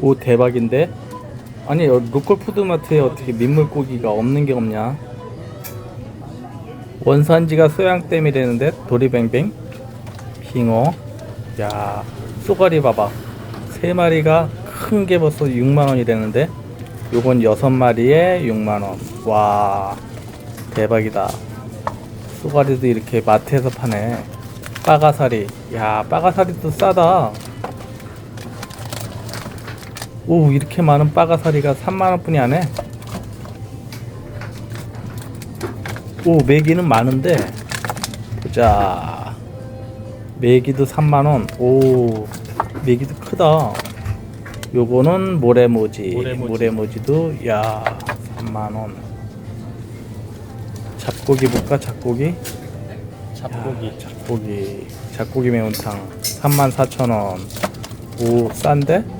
오 대박인데? 아니 여- 로컬 푸드마트에 어떻게 민물고기가 없는 게 없냐? 원산지가 소양댐이라는데 도리뱅뱅? 빙어? 야 쏘가리 봐봐. 세 마리가 큰 게 벌써 6만원이라는데? 요건 여섯 마리에 6만원. 와 대박이다. 쏘가리도 이렇게 마트에서 파네. 빠가사리. 야 빠가사리도 싸다 오 이렇게 많은 빠가사리가 3만원 뿐이 안해? 오 메기는 많은데. 보자. 메기도 3만원. 오 메기도 크다. 요거는 모래모지. 모래모지. 모래모지도 야 3만원. 잡고기 볼까 잡고기? 잡고기. 야, 잡고기. 잡고기 매운탕 34,000원. 오 싼데?